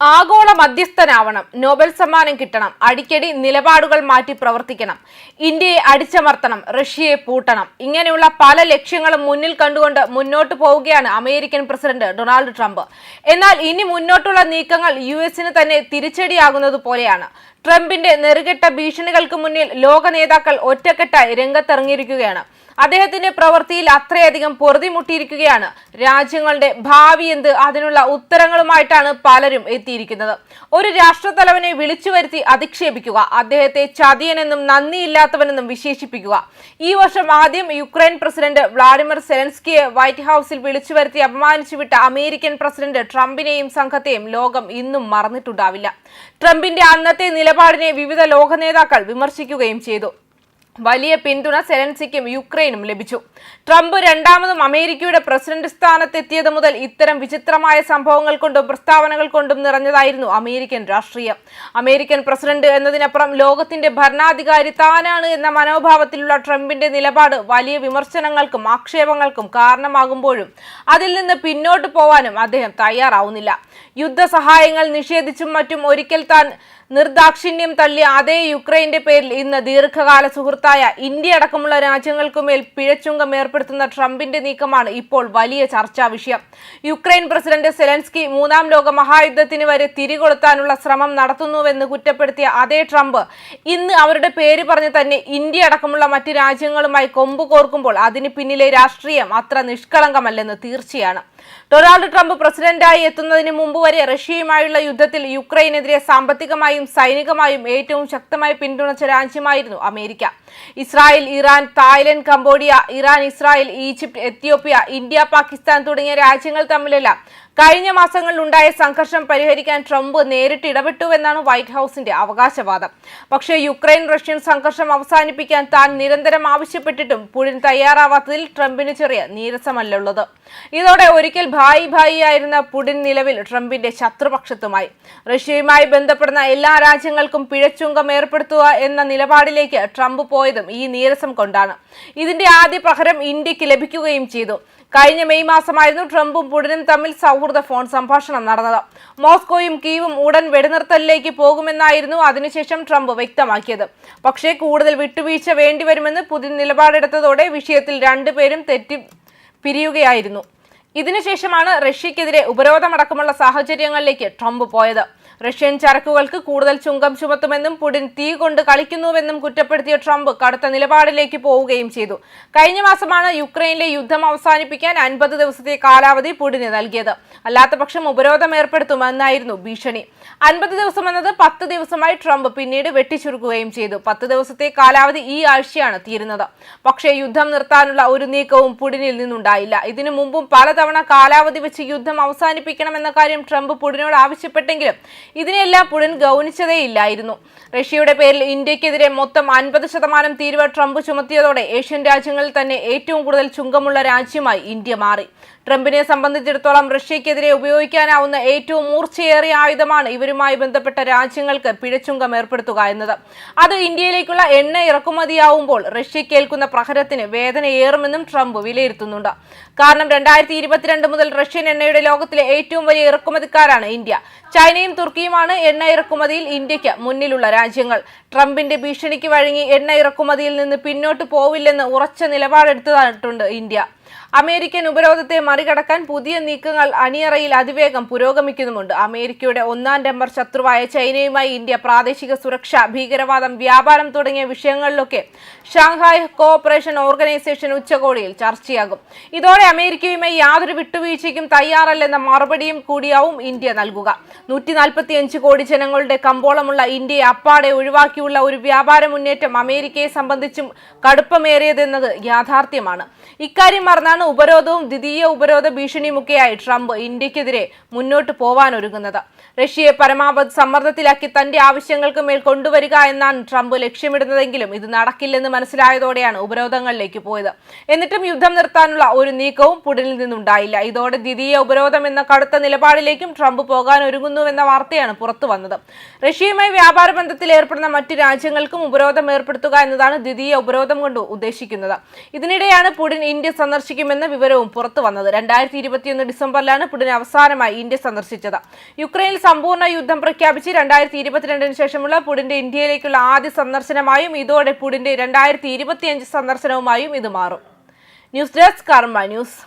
ആഗോള മധ്യസ്ഥനാവണം. നോബൽ സമ്മാനം കിട്ടണം. അടിക്കടി നിലപാടുകൾ മാറ്റി പ്രവർത്തിക്കണം. ഇന്ത്യയെ അടിച്ചമർത്തണം. റഷ്യയെ പൂട്ടണം. ഇങ്ങനെയുള്ള പല ലക്ഷ്യങ്ങളും മുന്നിൽ കണ്ടുകൊണ്ട് മുന്നോട്ട് പോവുകയാണ് അമേരിക്കൻ പ്രസിഡന്റ് ഡൊണാൾഡ് ട്രംപ്. എന്നാൽ ഇനി മുന്നോട്ടുള്ള നീക്കങ്ങൾ യു എസിന് തന്നെ തിരിച്ചടിയാകുന്നത് പോലെയാണ്. ട്രംപിന്റെ നെറുകെട്ട ഭീഷണികൾക്ക് മുന്നിൽ ലോക നേതാക്കൾ ഒറ്റക്കെട്ടായി രംഗത്തിറങ്ങിയിരിക്കുകയാണ്. അദ്ദേഹത്തിന്റെ പ്രവൃത്തിയിൽ അത്രയധികം പൊറുതിമുട്ടിയിരിക്കുകയാണ്. രാജ്യങ്ങളുടെ ഭാവി എന്ത് അതിനുള്ള ഉത്തരങ്ങളുമായിട്ടാണ് പലരും എത്തിയിരിക്കുന്നത്. ഒരു രാഷ്ട്രത്തലവനെ വിളിച്ചു വരുത്തി അധിക്ഷേപിക്കുക അദ്ദേഹത്തെ ചതിയനെന്നും നന്ദിയില്ലാത്തവനെന്നും വിശേഷിപ്പിക്കുക. ഈ വർഷം ആദ്യം യുക്രൈൻ പ്രസിഡന്റ് വ്ളാഡിമിർ സെലൻസ്കിയെ വൈറ്റ് ഹൌസിൽ വിളിച്ചു വരുത്തി അപമാനിച്ചു വിട്ട അമേരിക്കൻ പ്രസിഡന്റ് ട്രംപിനെയും സംഘത്തെയും ലോകം ഇന്നും മറന്നിട്ടുണ്ടാവില്ല. ട്രംപിന്റെ അന്നത്തെ നിലപാടിനെ വിവിധ ലോക നേതാക്കൾ വിമർശിക്കുകയും ചെയ്തു. വലിയ പിന്തുണ സെലൻസിക്കും യുക്രൈനും ലഭിച്ചു. ട്രംപ് രണ്ടാമതും അമേരിക്കയുടെ പ്രസിഡന്റ് സ്ഥാനത്തെത്തിയത് മുതൽ ഇത്തരം വിചിത്രമായ സംഭവങ്ങൾ കൊണ്ടും പ്രസ്താവനകൾ കൊണ്ടും നിറഞ്ഞതായിരുന്നു അമേരിക്കൻ രാഷ്ട്രീയം. അമേരിക്കൻ പ്രസിഡന്റ് എന്നതിനപ്പുറം ലോകത്തിന്റെ ഭരണാധികാരി താനാണ് എന്ന മനോഭാവത്തിലുള്ള ട്രംപിന്റെ നിലപാട് വലിയ വിമർശനങ്ങൾക്കും ആക്ഷേപങ്ങൾക്കും കാരണമാകുമ്പോഴും അതിൽ നിന്ന് പിന്നോട്ട് പോവാനും അദ്ദേഹം തയ്യാറാവുന്നില്ല. യുദ്ധസഹായങ്ങൾ നിഷേധിച്ചും മറ്റും ഒരിക്കൽ താൻ നിർദാക്ഷിണ്യം തള്ളി അതേ യുക്രൈന്റെ പേരിൽ ഇന്ന് ദീർഘകാല സുഹൃത്തായ ഇന്ത്യ അടക്കമുള്ള രാജ്യങ്ങൾക്കുമേൽ പിഴച്ചുങ്കം ഏർപ്പെടുത്തുന്ന ട്രംപിന്റെ നീക്കമാണ് ഇപ്പോൾ വലിയ ചർച്ചാ വിഷയം. യുക്രൈൻ പ്രസിഡന്റ് സെലൻസ്കി മൂന്നാം ലോക മഹായുദ്ധത്തിന് വരെ തിരികൊളുത്താനുള്ള ശ്രമം നടത്തുന്നുവെന്ന് കുറ്റപ്പെടുത്തിയ അതേ ട്രംപ് ഇന്ന് അവരുടെ പേര് പറഞ്ഞ് തന്നെ ഇന്ത്യ അടക്കമുള്ള മറ്റ് രാജ്യങ്ങളുമായി കൊമ്പ് കോർക്കുമ്പോൾ അതിന് പിന്നിലെ രാഷ്ട്രീയം അത്ര നിഷ്കളങ്കമല്ലെന്ന് തീർച്ചയാണ്. ഡൊണാൾഡ് ട്രംപ് പ്രസിഡന്റായി എത്തുന്നതിന് മുമ്പ് വരെ റഷ്യയുമായുള്ള യുദ്ധത്തിൽ യുക്രൈനെതിരെ സാമ്പത്തികമായും സൈനികമായും ഏറ്റവും ശക്തമായി പിന്തുണച്ച രാജ്യമായിരുന്നു America. Israel Iran Thailand Cambodia Iran Israel Egypt Ethiopia India Pakistan തുടങ്ങിയ രാജ്യങ്ങൾ തമ്മിലെല്ലാം കഴിഞ്ഞ മാസങ്ങളിൽ ഉണ്ടായ സംഘർഷം പരിഹരിക്കാൻ ട്രംപ് നേരിട്ട് ഇടപെട്ടുവെന്നാണ് വൈറ്റ് ഹൌസിന്റെ അവകാശവാദം. പക്ഷേ യുക്രൈൻ റഷ്യൻ സംഘർഷം അവസാനിപ്പിക്കാൻ താൻ നിരന്തരം ആവശ്യപ്പെട്ടിട്ടും പുടിൻ തയ്യാറാവാത്തതിൽ ട്രംപിന് ചെറിയ നീരസമല്ലുള്ളത്. ഇതോടെ ഒരിക്കൽ ഭായി ഭായി ആയിരുന്ന പുടിൻ നിലവിൽ ട്രംപിന്റെ ശത്രുപക്ഷത്തുമായി. റഷ്യയുമായി ബന്ധപ്പെടുന്ന എല്ലാ രാജ്യങ്ങൾക്കും പിഴച്ചുങ്കം ഏർപ്പെടുത്തുക എന്ന നിലപാടിലേക്ക് ട്രംപ് പോയതും ഈ നീരസം കൊണ്ടാണ്. ഇതിന്റെ ആദ്യ പ്രഹരം ഇന്ത്യയ്ക്ക് ലഭിക്കുകയും ചെയ്തു. കഴിഞ്ഞ മെയ് മാസമായിരുന്നു ട്രംപും പുടിനും തമ്മിൽ സൗഹൃദ ഫോൺ സംഭാഷണം നടന്നത്. മോസ്കോയും കീവും ഉടൻ വെടിനിർത്തലിലേക്ക് പോകുമെന്നായിരുന്നു അതിനുശേഷം ട്രംപ് വ്യക്തമാക്കിയത്. പക്ഷേ കൂടുതൽ വിട്ടുവീഴ്ച വേണ്ടിവരുമെന്ന് പുതിൻ നിലപാടെടുത്തതോടെ വിഷയത്തിൽ രണ്ടുപേരും തെറ്റി പിരിയുകയായിരുന്നു. ഇതിനുശേഷമാണ് റഷ്യക്കെതിരെ ഉപരോധമടക്കമുള്ള സാഹചര്യങ്ങളിലേക്ക് ട്രംപ് പോയത്. റഷ്യൻ ചരക്കുകൾക്ക് കൂടുതൽ ചുങ്കം ചുമത്തുമെന്നും പുടിൻ തീ കൊണ്ട് കളിക്കുന്നുവെന്നും കുറ്റപ്പെടുത്തിയ ട്രംപ് കടുത്ത നിലപാടിലേക്ക് പോവുകയും ചെയ്തു. കഴിഞ്ഞ മാസമാണ് യുക്രൈനിലെ യുദ്ധം അവസാനിപ്പിക്കാൻ അൻപത് ദിവസത്തെ കാലാവധി പുടിന് നൽകിയത്. അല്ലാത്തപക്ഷം ഉപരോധം ഏർപ്പെടുത്തുമെന്നായിരുന്നു ഭീഷണി. അൻപത് ദിവസം എന്നത് പത്ത് ദിവസമായി ട്രംപ് പിന്നീട് വെട്ടിച്ചുരുക്കുകയും ചെയ്തു. പത്ത് ദിവസത്തെ കാലാവധി ഈ ആഴ്ചയാണ് തീരുന്നത്. പക്ഷേ യുദ്ധം നിർത്താനുള്ള ഒരു നീക്കവും പുടിനിൽ നിന്നുണ്ടായില്ല. ഇതിനു മുമ്പും പലതവണ കാലാവധി വെച്ച് യുദ്ധം അവസാനിപ്പിക്കണമെന്ന കാര്യം ട്രംപ് പുടിനോട് ആവശ്യപ്പെട്ടെങ്കിലും ഇതിനെല്ലാം പുടിൻ ഗൗനിച്ചതേയില്ലായിരുന്നു. റഷ്യയുടെ പേരിൽ ഇന്ത്യക്കെതിരെ മൊത്തം അൻപത് ശതമാനം തീരുവ ട്രംപ് ചുമത്തിയതോടെ ഏഷ്യൻ രാജ്യങ്ങളിൽ തന്നെ ഏറ്റവും കൂടുതൽ ചുങ്കമുള്ള രാജ്യമായി ഇന്ത്യ മാറി. ട്രംപിനെ സംബന്ധിച്ചിടത്തോളം റഷ്യക്കെതിരെ ഉപയോഗിക്കാനാവുന്ന ഏറ്റവും മൂർച്ചയേറിയ ആയുധമാണ് ഇവരുമായി ബന്ധപ്പെട്ട രാജ്യങ്ങൾക്ക് പിഴച്ചുങ്കം ഏർപ്പെടുത്തുക എന്നത്. അത് ഇന്ത്യയിലേക്കുള്ള എണ്ണ ഇറക്കുമതിയാവുമ്പോൾ റഷ്യ കേൾക്കുന്ന പ്രഹരത്തിന് വേദനയേറുമെന്നും ട്രംപ് വിലയിരുത്തുന്നുണ്ട്. കാരണം രണ്ടായിരത്തി ഇരുപത്തിരണ്ട് മുതൽ റഷ്യൻ എണ്ണയുടെ ലോകത്തിലെ ഏറ്റവും വലിയ ഇറക്കുമതിക്കാരാണ് ഇന്ത്യ. ചൈനയും തുർക്കിയുമാണ് എണ്ണ ഇറക്കുമതിയിൽ ഇന്ത്യയ്ക്ക് മുന്നിലുള്ള രാജ്യങ്ങൾ. ട്രംപിന്റെ ഭീഷണിക്ക് വഴങ്ങി എണ്ണ ഇറക്കുമതിയിൽ നിന്ന് പിന്നോട്ട് പോവില്ലെന്ന് ഉറച്ച നിലപാടെടുത്തതായിട്ടുണ്ട് ഇന്ത്യ. അമേരിക്കൻ ഉപരോധത്തെ മറികടക്കാൻ പുതിയ നീക്കങ്ങൾ അണിയറയിൽ അതിവേഗം പുരോഗമിക്കുന്നുമുണ്ട്. അമേരിക്കയുടെ ഒന്നാം നമ്പർ ശത്രുവായ ചൈനയുമായി ഇന്ത്യ പ്രാദേശിക സുരക്ഷ ഭീകരവാദം വ്യാപാരം തുടങ്ങിയ വിഷയങ്ങളിലൊക്കെ ഷാങ്ഹായ് കോഓപ്പറേഷൻ ഓർഗനൈസേഷൻ ഉച്ചകോടിയിൽ ചർച്ചയാകും. ഇതോടെ അമേരിക്കയുമായി യാതൊരു വിട്ടുവീഴ്ചയ്ക്കും തയ്യാറല്ലെന്ന മറുപടിയും കൂടിയാവും ഇന്ത്യ നൽകുക. നൂറ്റി നാൽപ്പത്തിയഞ്ച് കോടി ജനങ്ങളുടെ കമ്പോളമുള്ള ഇന്ത്യയെ അപ്പാടെ ഒഴിവാക്കിയുള്ള ഒരു വ്യാപാര മുന്നേറ്റം അമേരിക്കയെ സംബന്ധിച്ചും കടുപ്പമേറിയതെന്നത് യാഥാർത്ഥ്യമാണ്. ഇക്കാര്യം മറന്നാണ് ഉപരോധവും ദ്വിതീയ ഉപരോധ ഭീഷണിയുമൊക്കെയായി ട്രംപ് ഇന്ത്യക്കെതിരെ മുന്നോട്ട് പോവാനൊരുങ്ങുന്നത്. റഷ്യയെ പരമാവധി സമ്മർദ്ദത്തിലാക്കി തന്റെ ആവശ്യങ്ങൾക്ക് മേൽ കൊണ്ടുവരിക എന്നാണ് ട്രംപ് ലക്ഷ്യമിടുന്നതെങ്കിലും ഇത് നടക്കില്ലെന്ന് മനസ്സിലായതോടെയാണ് ഉപരോധങ്ങളിലേക്ക് പോയത്. എന്നിട്ടും യുദ്ധം നിർത്താനുള്ള ഒരു നീക്കവും പുടിനിൽ നിന്നുണ്ടായില്ല. ഇതോടെ ദ്വിതീയ ഉപരോധം എന്ന കടുത്ത നിലപാടിലേക്കും ട്രംപ് പോകാൻ ഒരുങ്ങുന്നുവെന്ന വാർത്തയാണ് പുറത്തു വന്നത്. റഷ്യയുമായി വ്യാപാര ബന്ധത്തിൽ ഏർപ്പെടുന്ന മറ്റ് രാജ്യങ്ങൾക്കും ഉപരോധം ഏർപ്പെടുത്തുക എന്നതാണ് ദ്വിതീയ ഉപരോധം കൊണ്ട് ഉദ്ദേശിക്കുന്നത്. ഇതിനിടെയാണ് പുടിൻ ഇന്ത്യ സന്ദർശനം സന്ദർശിക്കുമെന്ന വിവരവും പുറത്തു വന്നത്. രണ്ടായിരത്തി ഇരുപത്തിയൊന്ന് ഡിസംബറിലാണ് പുടിൻ അവസാനമായി ഇന്ത്യ സന്ദർശിച്ചത്. യുക്രൈനിൽ സമ്പൂർണ യുദ്ധം പ്രഖ്യാപിച്ച് രണ്ടായിരത്തി ഇരുപത്തിരണ്ടിന് ശേഷമുള്ള പുടിന്റെ ഇന്ത്യയിലേക്കുള്ള ആദ്യ സന്ദർശനമായും ഇതോടെ പുടിന്റെ രണ്ടായിരത്തി ഇരുപത്തിയഞ്ച് സന്ദർശനവുമായും ഇത് മാറും. News desk Karma news.